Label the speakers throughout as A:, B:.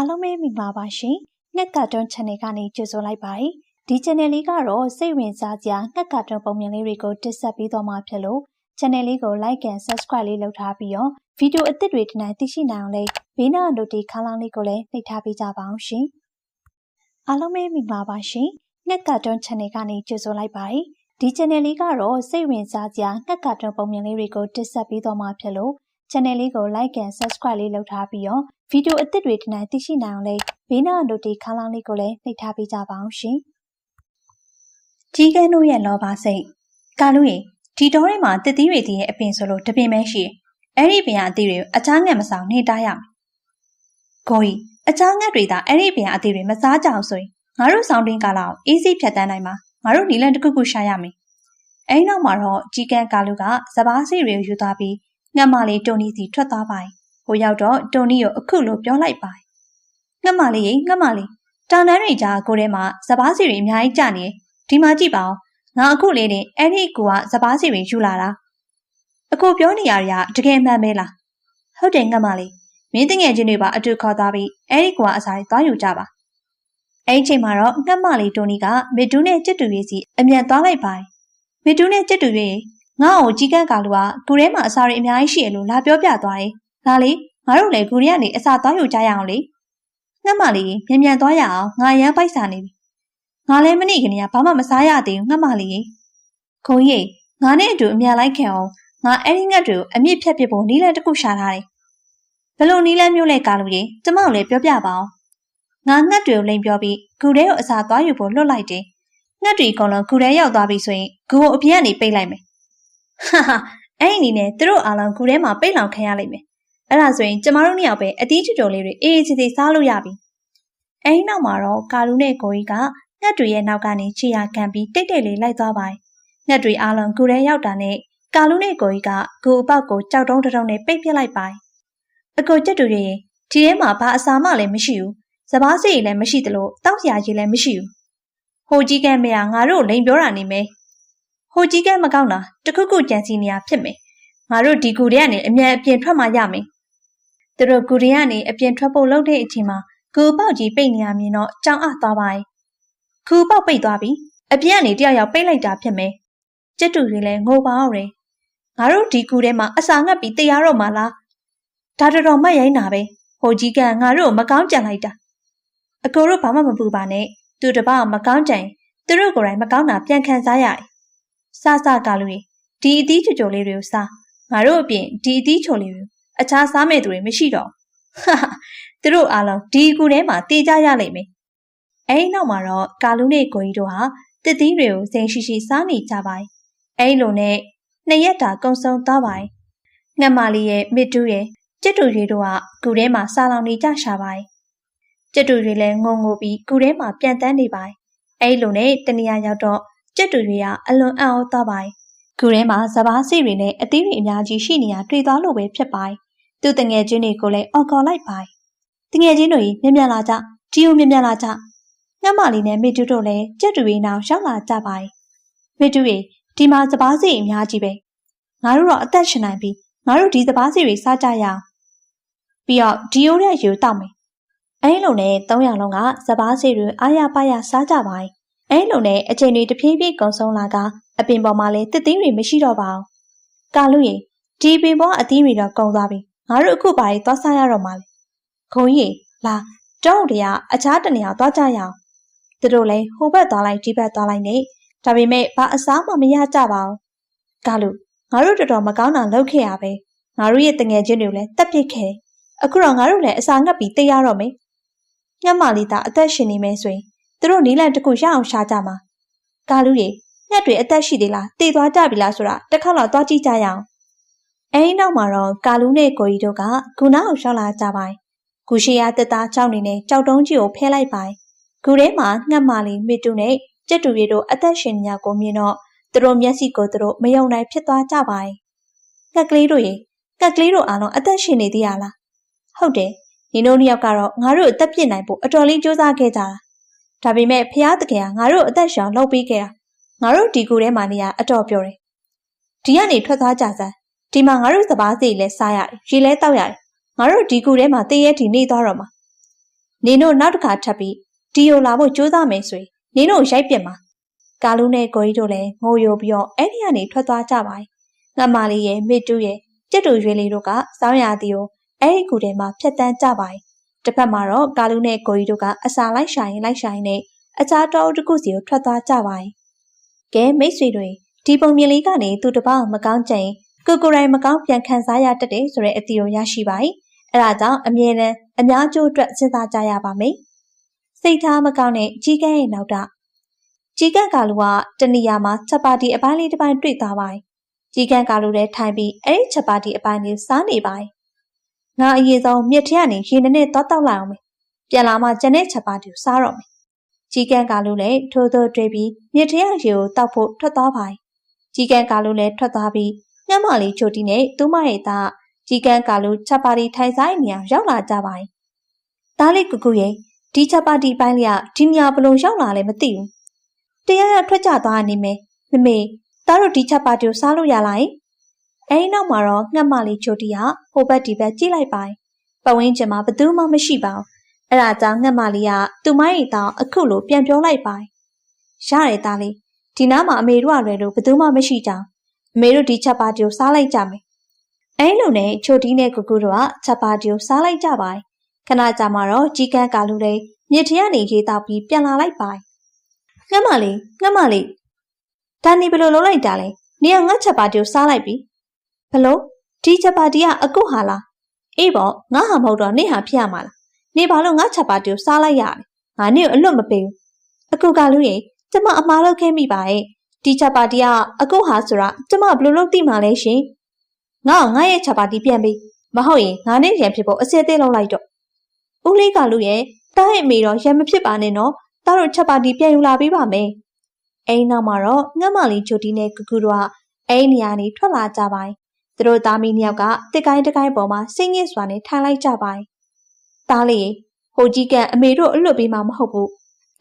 A: အားလုံးပဲမင်္ဂလာပါရှင်။ငှက်ကတွန်း channel ကနေကြိုဆိုလိုက်ပါတယ်။ဒီ channel လေးကတော့စိတ်ဝင်စားစရာငှက်ကတွန်းပုံမြင်လေးတွေကိုတင်ဆက်ပေးသွားမှာဖြစ်လို့ channel လေးကို like and subscribe လေးလုပ်ထားပြီးတော့ဗီဒီယိုအသစ်တွေဒီနေ့သိရှိနိုင်အောင်လေးဘေးနား notification ခန်းလေးကိုလည်းနှိပ်ထားပေးကြပါအောင်ရှင်။အားလုံးပဲမင်္ဂလာပါရှင်။ငှက်ကတွန်း channel ကနေကြိုဆိုလိုက်ပါတယ်။ဒီ channel လေးကတော့စိတ်ဝင်စားစရာငှက်ကတွန်းပုံမြင်လေးတွေကိုတင်ဆက်ပေးသွားမှာဖြစ်လို့ channel လေးကို like and subscribe လေးလုပ်ထားပြီးတော့ဗီဒီယိုအသစ်တွေဒီနေ့သိရှိနိုင်အောင်လေးဘေးနား notification ခန်းလေးကိုလည်းနှိပ်ထားပေးကြပါအောင်ရှင်။ကြီးကဲတို့ရဲ့လောဘစိတ်ကာလူရင်ဒီတော်ထဲမှာတစ်သီးတွေတည်းရဲ့အပင်ဆိုလို့တပင်ပဲရှိတယ်။အဲ့ဒီပင်အသီးတွေကိုအချားငတ်မဆောင်နေတားရမယ်။ကိုကြီးအချားငတ်တွေသာအဲ့ဒီပင်အသီးတွေမစားကြအောင်ဆိုရင်ငါတို့ဆောင်းတွင်းကာလအောင်အေးစိဖြတ်တန်းနိုင်မှာငါတို့နီလန်တစ်ခုခုရှာရမယ်။အဲ့နောက်မှာတော့ကြီးကန်းကာလူကစပားစီတွေကိုယူသွားပြီး ငတ်မလေးတိုနီစီထွက်သွားပါဟိုရောက်တော့တိုနီကိုအခုလိုပြောလိုက်ပါငတ်မလေးရေငတ်မလေးတောင်တန်းတွေကြားကိုထဲမှာစပားစီတွေအများကြီးကြနေဒီမှာကြည့်ပါဦးငါအခုလေးနဲ့အဲ့ဒီကူကစပားစီတွေယူလာတာအခုပြောနေရတာတကယ်မှန်ပဲလားဟုတ်တယ်ငတ်မလေးမင်းတငယ်ချင်းတွေပါအတူခေါ်သားပြီးအဲ့ဒီကူကအစားသွားယူကြပါအဲ့ဒီချိန်မှာတော့ငတ်မလေးတိုနီကမစ်တူးနဲ့ကြက်တူရေးစီအမြန်သွားလိုက်ပါမစ်တူးနဲ့ကြက်တူရေး ငါ့ကိုကြီးကန်းကာလူကဂူထဲမှာအစာတွေအများကြီးရှိရလို့လာပြောပြသွားတယ်။ဒါလေငါတို့လည်းဂူထဲကနေအစာသွားယူကြရအောင်လေ။ငှက်မလေးမြန်မြန်သွားရအောင်ငါရမ်းပိုက်စာနေပြီ။ငါလည်းမနေ့ကနေကဘာမှမစားရသေးဘူးငှက်မလေး။ခုံကြီးငါနဲ့အတူအမြန်လိုက်ခင်အောင်ငါအဲ့ဒီငှက်တွေကိုအမြင့်ဖြတ်ပစ်ဖို့နီးလန်းတစ်ခုရှာထားတယ်။ဘလို့နီးလန်းမျိုးလဲကာလူကြီးကျမကိုလည်းပြောပြပါအောင်။ငါငှက်တွေကိုလိန်ပြောပြီးဂူထဲကိုအစာသွားယူဖို့လွတ်လိုက်တယ်။ငှက်တွေအကုန်လုံးဂူထဲရောက်သွားပြီဆိုရင်ဂူကိုအပြင်ကနေပိတ်လိုက်မယ် ဟာဟာအဲ့ဒီအနေနဲ့သူတို့အားလုံးဂူထဲမှာပိတ်လောင်ခံရလိမ့်မယ်အဲ့ဒါဆိုရင်ကျမတို့နှစ်ယောက်ပဲအသီးချွတ်တော်လေးတွေအေးအေးချေချေစားလို့ရပြီအဲ့ဒီနောက်မှာတော့ကာလူနဲ့ကိုကြီးကငှက်တွေရဲ့နောက်ကနေခြေရာခံပြီးတိတ်တိတ်လေးလိုက်သွားပါတယ်ငှက်တွေအားလုံးဂူထဲရောက်တာနဲ့ကာလူနဲ့ကိုကြီးကဂူအပေါက်ကိုကြောက်တုံးတုံးနဲ့ပိတ်ပြစ်လိုက်ပါတယ်အကိုကျက်တူတွေဒီထဲမှာဘာအစာမှလည်းမရှိဘူးစပားစီလည်းမရှိသလိုတောက်စရာကြီးလည်းမရှိဘူးဟိုကြီးကဲမရငါတို့လိန်ပြောတာနေမယ် ဟိုကြီးကဲမကောင်းတာတခုခုကြံစီနေရဖြစ်မယ်ငါတို့ဒီကူတွေကနေအမြန်အပြင်ထွက်မှရမယ်သူတို့ကူတွေကနေအပြင်ထွက်ဖို့လုပ်တဲ့အချိန်မှာကူပေါက်ကြီးပိတ်နေရမြင်တော့ကြောင်အသွားပါရဲ့ကူပေါက်ပိတ်သွားပြီအပြင်ကနေတယောက်ယောက်ပိတ်လိုက်တာဖြစ်မယ်ကျက်တူတွေလည်းငိုပါအောင်တယ်ငါတို့ဒီကူထဲမှာအစာငတ်ပြီးတရားတော့မှလားဒါတော်တော်မှတ်ရိုင်းတာပဲဟိုကြီးကငါတို့မကောင်းကြံလိုက်တာအကိုတို့ဘာမှမပူပါနဲ့သူတပမကောင်းကြံသူတို့ကိုယ်တိုင်မကောင်းတာပြန်ခံစားရတယ် စစကလူတွေဒီအသီးချိုချိုလေးတွေကိုစားငါတို့အပြင်ဒီအသီးချိုလေးတွေအခြားစားမဲ့သူတွေမရှိတော့ဟာသူတို့အားလုံးဒီကူထဲမှာတေးကြရလိမ့်မယ်အဲဒီနောက်မှာတော့ကာလူနဲ့ကိုကြီးတို့ဟာတစ်သီးတွေကိုစိန်ရှိရှိစားနေကြပါတယ်အဲဒီလိုနဲ့နှစ်ရက်တာကုံဆုံးသွားပါတယ်ငှက်မလေးရဲ့မစ်တူးရဲ့ကျက်တူတွေတို့ကကူထဲမှာစားလောင်နေကြရှာပါတယ်ကျက်တူတွေလည်းငုံငိုပြီးကူထဲမှာပြန်တန်းနေပါတယ်အဲဒီလိုနဲ့တနေရာရောက်တော့ ကြက်တူတွေကအလွန်အံ့ဩသွားပါတယ်။ခုထဲမှာစပားစီတွေနဲ့အသီးတွေအများကြီးရှိနေတာတွေ့သွားလို့ပဲဖြစ်ပါတယ်။သူတငယ်ချင်းတွေကိုလည်းအော်ခေါ်လိုက်ပါတယ်။တငယ်ချင်းတွေမြင်မြန်လာကြ။ဒီကိုမြင်မြန်လာကြ။ငှက်မလေးနဲ့မေတူတို့လည်းကြက်တူတွေနောက်ရောက်လာကြပါတယ်။မေတူတွေဒီမှာစပားစီအများကြီးပဲ။ငါတို့တော့အသက်ရှင်နိုင်ပြီ။ငါတို့ဒီစပားစီတွေစားကြရအောင်။ပြီးတော့ဒီယိုတဲ့ယူတောက်မယ်။အဲလိုနဲ့၃ယောက်လုံးကစပားစီတွေအားရပါရစားကြပါတယ် အဲလိုနဲ့အချိန်တွေတဖြည်းဖြည်းကုန်ဆုံးလာကအပင်ပေါ်မှာလည်းတစ်သိန်းတွေမရှိတော့ပါဘူး။ကာလူရင်ဒီပင်ပေါ်အသီးတွေတော့ကုန်သွားပြီ။ငါတို့အခုပါရီသွားစားရတော့မှလေ။ခုံကြီးလာတောင်းတရားအခြားတနေရာသွားကြရအောင်။သူတို့လည်းဟိုဘက်သွားလိုက်ဒီဘက်သွားလိုက်နေ။ဒါပေမဲ့ဘာအစားမှမရကြပါဘူး။ကာလူငါတို့တော်တော်မကောင်းတာလုပ်ခဲ့ရပဲ။ငါတို့ရဲ့တငယ်ချင်းတွေလည်းတက်ပစ်ခဲ့။အခုတော့ငါတို့လည်းအစာငတ်ပြီးတေးရတော့မယ်။ညမလေးသားအသက်ရှင်နေမယ်ဆိုရင် သူတို့နီးလန့်တစ်ခုရအောင်ရှာကြမှာကာလူရေညက်တွေအသက်ရှိသေးလားတည်သွားကြပြီလားဆိုတာတစ်ခါတော့သွားကြည့်ကြရအောင်အဲဒီနောက်မှာတော့ကာလူနဲ့ကိုကြီးတို့ကဂူနာကိုရှောက်လာကြပါတယ်ဂူရှိယာတက်သားကြောက်နေနဲ့ကြောက်တုံးကြီးကိုဖဲလိုက်ပါတယ်ဂူထဲမှာငှက်မာလီမစ်တူနဲ့ကြက်တူရီတို့အသက်ရှင်နေရကိုမြင်တော့သူတို့မျက်စိကိုသူတို့မယုံနိုင်ဖြစ်သွားကြပါတယ်ငှက်ကလေးတို့ရေငှက်ကလေးတို့အားလုံးအသက်ရှင်နေသေးရလားဟုတ်တယ်ညီတို့နှစ်ယောက်ကတော့ငါတို့အသက်ပြစ်နိုင်ဖို့အတော်လေးကြိုးစားခဲ့ကြတာ ဒါပေမဲ့ဖះတကယ်ကငါတို့အသက်ရှောင်လုပ်ပေးခဲ့တာငါတို့ဒီကူထဲမှာနေရအတော်ပြောတယ်ဒီကနေထွက်သွားကြစမ်းဒီမှာငါတို့စပားစီလဲစားရတယ်ရေလဲတောက်ရတယ်ငါတို့ဒီကူထဲမှာတည့်ရဲဒီနေသွားတော့မှာနင်တို့နောက်တစ်ခါထပ်ပြီးဒီယိုလာဖို့ကြိုးစားမယ်ဆိုရင်နင်တို့ရိုက်ပြစ်မှာကာလူနဲ့ကိုကြီးတို့လည်းငိုယိုပြီးတော့အဲ့ဒီကနေထွက်သွားကြပါတယ်ငတ်မာလေးရဲ့မိတူရဲ့ကြက်တူရွေးလေးတို့ကစောင်းရသည်ကိုအဲ့ဒီကူထဲမှာဖြတ်တန်းကြပါတယ် တစ်ဖက်မှာတော့ကာလူနဲ့ကိုကြီးတို့ကအစာလိုက်ရှာရင်လိုက်ရှာရင်နဲ့အခြားတောအုပ်တစ်ခုစီကိုထွက်သွားကြပါတယ်ကဲမိတ်ဆွေတွေဒီပုံမြင်လေးကနေသူတပောက်မကောင်းကြရင်ကိုကိုရိုင်းမကောင်းပြန်ခံစားရတတ်တယ်ဆိုတဲ့အသည့်ကိုရရှိပါတယ်အဲဒါကြောင့်အမြဲတမ်းအများကျိုးအတွက်စဉ်းစားကြရပါမယ်စိတ်ထားမကောင်းတဲ့ကြီးကဲရဲ့နောက်တာကြီးကန့်ကာလူကတနေရာမှာချက်ပါတီအပိုင်းလေးတစ်ပိုင်းတွေ့သွားပါတယ်ကြီးကန့်ကာလူလည်းထိုင်ပြီးအဲ့ဒီချက်ပါတီအပိုင်းလေးစားနေပါတယ် ငါအရင်ဆုံးမြစ်ထရကနေရေနည်းနည်းသွားတောက်လိုက်အောင်မယ်ပြန်လာမှကျန်တဲ့ချက်ပါတီကိုစားတော့မယ်ကြီးကန့်ကာလူလည်းထိုးထိုးတွေ့ပြီးမြစ်ထရရေကိုတောက်ဖို့ထွက်သွားပါတယ်ကြီးကန့်ကာလူလည်းထွက်သွားပြီးညမလေးချိုတီနဲ့သူမရဲ့သားကြီးကန်းကာလူချက်ပါတီထိုင်ဆိုင်နေအောင်ရောက်လာကြပါတယ်။သားလေးကူကူရဲ့ဒီချက်ပါတီပိုင်းလေးကဒီညဘလို့ရောက်လာလဲမသိဘူး။တရားရထွက်ကြသွားနေမယ်။မမေသားတို့ဒီချက်ပါတီကိုစားလို့ရလား။ အဲဒီနောက်မှာတော့ငှက်မလေးချိုတီကဟိုဘက်ဒီဘက်ကြည့်လိုက်ပါတယ်။ပဝင်းကျင်မှာဘသူမှမရှိပါဘူး။အဲ့ဒါကြောင့်ငှက်မလေးကသူမရဲ့တောင်အခုလိုပြန်ပြောလိုက်ပါတယ်။ရတယ်သားလေးဒီနားမှာအမေတို့ကလည်းလို့ဘသူမှမရှိကြဘူး။အမေတို့ဒီချက်ပါတီကိုစားလိုက်ကြမယ်အဲလိုနဲ့ချိုတီးနဲ့ကူကူတို့ကချက်ပါတီကိုစားလိုက်ကြပါတယ်ခဏကြာမှတော့ကြီးကန်းကာလူလေးမြစ်ထရနေရေးတော့ပြီးပြန်လာလိုက်ပါတယ်ငှက်မလေးငှက်မလေးဒါနေဘယ်လိုလုပ်လိုက်တာလဲနေကငါချက်ပါတီကိုစားလိုက်ပြီ ဘလို့ဒီချက်ပါတီကအကုတ်ဟာလားအေးပေါ့ငါဟာမဟုတ်တော့နေဟာဖြစ်ရမှာလားနေဘာလို့ငါချက်ပါတီကိုစားလိုက်ရလဲငါနေကိုအလွတ်မပေးဘူးအကုတ်ကလူရဲ့ကျမအမားလုပ်ခဲ့မိပါရဲ့ဒီချက်ပါတီကအကုတ်ဟာဆိုတာကျမဘယ်လိုလုပ်သိမှလဲရှင်ငါ့ငါ့ရဲ့ချပါတီပြန်ပြီးမဟုတ်ရင်ငါနဲ့ရံဖြစ်ဖို့အစဲသေးလောက်လိုက်တော့ဦးလေးကလူရဲ့တားရဲ့မိတော့ရံမဖြစ်ပါနဲ့နော်တားတို့ချက်ပါတီပြန်ယူလာပေးပါမယ်အိမ်နောက်မှာတော့ငတ်မလေးချိုတီနဲ့ကူကူတို့ကအိမ်နေရာနေထွက်လာကြပါတယ် သူတို့သားမီးနှစ်ယောက်ကတစ်ကိုင်းတစ်ကိုင်းပေါ်မှာစိတ်ညစ်စွာနဲ့ထိုင်လိုက်ကြပါတယ်တားလေးဟိုကြီးကန်အမေတို့အလွတ်ပေးမှာမဟုတ်ဘူး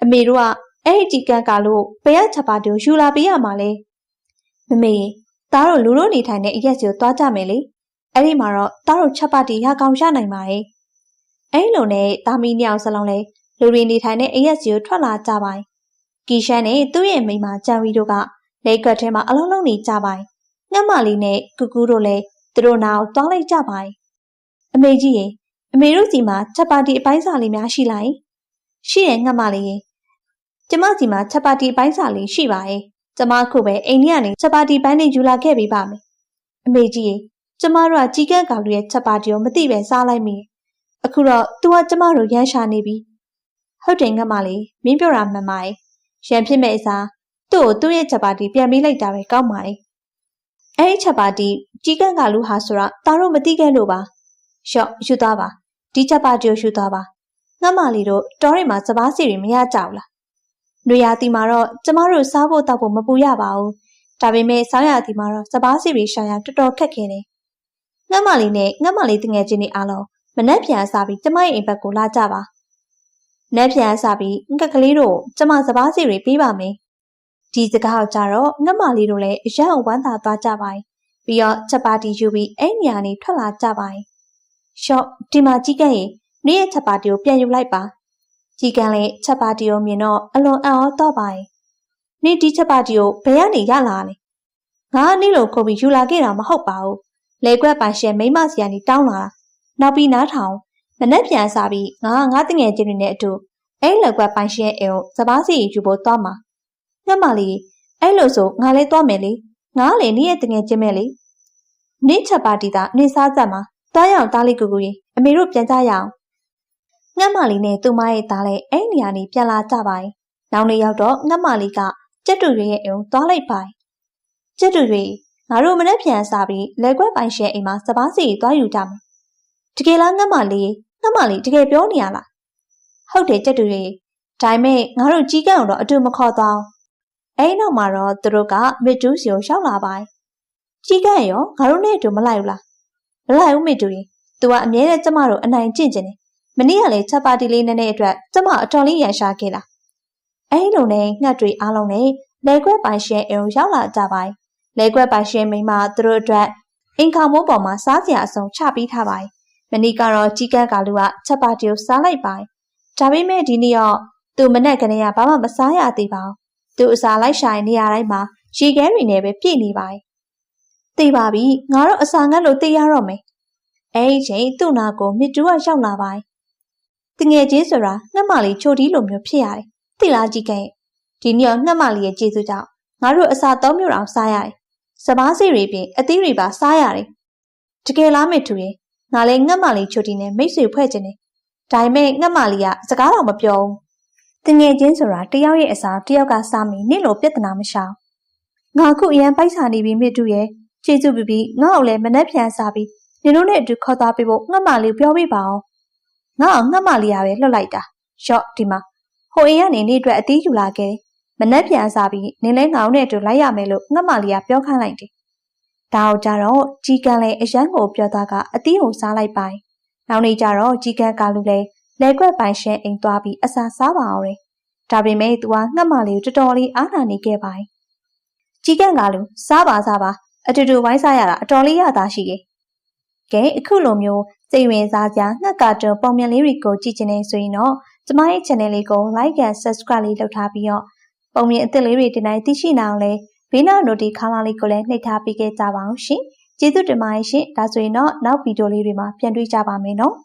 A: အမေတို့ကအဲ့ဒီကြီးကန်ကလို့ဘယ်ကချက်ပါတီကိုယူလာပေးရမှာလဲမမေသားတို့လူတို့နေထိုင်တဲ့အရက်စီကိုသွားကြမယ်လေအဲ့ဒီမှာတော့သားတို့ချက်ပါတီရကောင်ရနိုင်ပါရဲ့အဲ့လိုနဲ့သားမီးနှစ်ယောက်စလုံးလဲလူတွေနေထိုင်တဲ့အရက်စီကိုထွက်လာကြပါ යි ကီရှန်နဲ့သူ့ရဲ့မိန်းမဂျန်ဝီတို့ကလေကွက်ထဲမှာအလုံးလုံးနေကြပါ යි ငှက်မလေးနဲ့ကူကူတို့လည်းသူတို့နာကိုသွားလိုက်ကြပါ යි အမေကြီးရေအမေတို့စီမှာချက်ပါတီအပိုင်းစာလေးများရှိလိုက်ရှိရဲ့ငှက်မလေးရေကျမစီမှာချက်ပါတီအပိုင်းစာလေးရှိပါရဲ့ကျမခုပဲအိမ်ထဲကနေချက်ပါတီပန်းတွေယူလာခဲ့ပေးပါမယ်အမေကြီးရေကျမတို့ကကြီးကန်းကောင်လူရဲ့ချက်ပါတီကိုမသိပဲစားလိုက်မိအခုတော့ तू ကကျမတို့ရမ်းရှာနေပြီဟုတ်တယ်ငတ်မလေးမင်းပြောတာမှန်ပါရဲ့ရန်ဖြစ်မဲ့အစားသူ့ကိုသူ့ရဲ့ချက်ပါတီပြန်ပေးလိုက်တာပဲကောက်ပါရဲ့ အဲ့ဒီချက်ပါတီကြီးကန်းကလူဟာဆိုတာตาတို့မသိခဲ့လို့ပါရှော့ယူသွားပါဒီချက်ပါတီကိုယူသွားပါငတ်မလေးတို့တောထဲမှာစပားစီတွေမရကြဘူးလား။နွေရာသီမှာတော့ကျမတို့စားဖို့တောက်ဖို့မပူရပါဘူး။ဒါပေမဲ့ဆောင်းရာသီမှာတော့စပားစီတွေရှာရတော်တော်ခက်ခဲတယ်။ငှက်မလေးနဲ့ငှက်မလေးတငယ်ချင်းတွေအားလုံးမနှက်ပြန်စားပြီးကျမရဲ့အိမ်ဘက်ကိုလာကြပါ။နှက်ပြန်စားပြီးငှက်ကလေးတို့ကျမစပားစီတွေပေးပါမယ်။ ဒီစကားကိုကြတော့ငှက်မလေးတို့လည်းအရန်ဝမ်းသာသွားကြပါ යි ။ပြီးတော့ချက်ပါတီယူပြီးအဲ့နေရာနေထွက်လာကြပါ යි ။ရှော့ဒီမှာကြီးကဲရင်နေ့ရဲ့ချက်ပါတီကိုပြန်ယူလိုက်ပါကြီးကန်းလေးချက်ပါတီကိုမြင်တော့အလွန်အံ့ဩတော့ပါရဲ့။နေ့ဒီချက်ပါတီကိုဘယ်ကနေရလာလဲ။ငါနေ့လိုခုတ်ပြီးယူလာခဲ့တာမဟုတ်ပါဘူး။လေကွက်ပိုင်ရှင်မိမစီကနေတောင်းလာတာ။နောက်ပြီးနားထောင်မနဲ့ပြန်စားပြီးငါငါတငယ်ချင်းတွေနဲ့အတူအဲ့လက်ကွက်ပိုင်ရှင်အိမ်ကိုစပားစီယူဖို့သွားမှာ။ ငှက်မလေးအဲ့လိုဆိုငါလည်းသွားမယ်လေ။ငါလည်းနေ့ရဲ့တငယ်ချင်းပဲလေ။နေ့ချက်ပါတီတာနေစားကြမှာတွားရအောင်တားလေးကူကူရင်အမေတို့ပြန်ကြရအောင်ငှက်မလေးနဲ့သူမရဲ့သားလည်းအဲ့နေရာနေပြန်လာကြပါရဲ့။နောက်နေ့ရောက်တော့ငှက်မလေးကကြက်တူရွေရဲ့အိမ်သွားလိုက်ပါ။ကြက်တူရွေငါတို့မနေ့ပြန်စားပြီးလက်ကွက်ပိုင်ရှင်အိမ်မှာစပားစီသွားယူကြမယ်။တကယ်လားငှက်မလေးငှက်မလေးတကယ်ပြောနေရလား။ဟုတ်တယ်ကြက်တူရွေဒါပေမဲ့ငါတို့ကြီးကန်းတော့အတူမခေါ်သွား။ အဲ့နောက်မှာတော့သူတို့ကမစ်တူးစီကိုရောက်လာပါ။ကြီးကန်းရောငါတို့နဲ့အတူမလိုက်ဘူးလား။မလိုက်ဘူးမစ်တူရင်။ तू ကအမြဲတမ်းကျမတို့အနိုင်ကျင့်ကျင်တယ်မနေ့ကလည်းချက်ပါတီလေးနဲ့နဲ့အတွက်ကျမအတော်လေးရန်ရှာခဲ့တာအဲလိုနဲ့ငှက်တွေအားလုံးနဲ့လဲခွက်ပိုင်ရှင်အိမ်ရောက်လာကြပါလဲခွက်ပိုင်ရှင်မိမသူတို့အတွက်အင်ကောင်မိုးပေါ်မှာစားစရာအစုံချပေးထားပါမနေ့ကတော့ကြီးကန်းကာလူကချက်ပါတီကိုစားလိုက်ပါဒါပေမဲ့ဒီနေ့တော့သူမနဲ့ကနေကဘာမှမစားရသေးပါဘူး သူအစာလိုက်ရှာရင်နေရာတိုင်းမှာရေခဲတွေနဲ့ပဲပြည့်နေပါတယ်သိပါပြီငါတို့အစာငတ်လို့သိရတော့မယ်အဲ့ဒီချိန်သူ့နာကိုမြစ်တူးကရောက်လာပါတယ်တငယ်ချင်းဆိုတာငှက်မလေးချိုတီးလိုမျိုးဖြစ်ရတယ်သိလားကြီးကဲဒီနေ့တော့ငှက်မလေးရဲ့ကျေးဇူးကြောင့်ငါတို့အစာသုံးမျိုးအောင်စားရတယ်စပားစီတွေပြင်အသီးတွေပါစားရတယ်တကယ်လားမေထူရဲ့ငါလည်းငှက်မလေးချိုတီးနဲ့မိတ်ဆွေဖွဲ့ခြင်းနဲ့ဒါပေမဲ့ငှက်မလေးကစကားတော့မပြောဘူး တငယ်ချင်းဆိုတာတယောက်ရဲ့အစာတယောက်ကစားမိနင့်လိုပြဿနာမရှောင်ငါခုအရန်ပိုက်ဆာနေပြီမေတူရဲ့ကျေးဇူးပပြီးငါ့ကိုလည်းမနှက်ပြန်စားပြီးနင်တို့နဲ့အတူခေါ်သွားပေးဖို့ငှက်မလေးပြောပြပါအောင်ငါ့အောင်ငှက်မလေးရပဲလွတ်လိုက်တာရော့ဒီမှာဟိုအိမ်ကနေနေ့အတွက်အသီးယူလာခဲ့တယ်မနှက်ပြန်စားပြီးနင်လဲငောင်းနဲ့အတူလိုက်ရမယ်လို့ငှက်မလေးကပြောခိုင်းလိုက်တယ်ဒါတော့ကြတော့ကြီးကန်းလည်းအရန်ကိုပြောသားကအသီးကိုစားလိုက်ပိုင်နောက်နေ့ကျတော့ကြီးကန်းကလူလည်း လဲကွက်ပိုင်ရှဲအိမ်သွားပြီးအစာစားပါအောင်တယ်ဒါပေမဲ့သူကငှက်မလေးကိုတော်တော်လေးအားနာနေခဲ့ပိုင်ကြီးကန်းကလူစားပါစားပါအတူတူဝိုင်းစားရတာအတော်လေးရတာရှိရဲ့ကဲအခုလိုမျိုးစိတ်ဝင်စားကြငှက်ကာတွန်ပုံမြင်လေးတွေကိုကြည့်ချင်နေဆိုရင်တော့ကျမရဲ့ channel လေးကို like and subscribe လေးလုပ်ထားပြီးတော့ပုံမြင်အသစ်လေးတွေတင်တိုင်းသိရှိနိုင်အောင်လဲဘေးနောက် notification ခေါင်းလောင်းလေးကိုလည်းနှိပ်ထားပေးခဲ့ကြပါအောင်ရှင်ကျေးဇူးတင်ပါတယ်ရှင်ဒါဆိုရင်တော့နောက်ဗီဒီယိုလေးတွေမှာပြန်တွေ့ကြပါမယ်နော်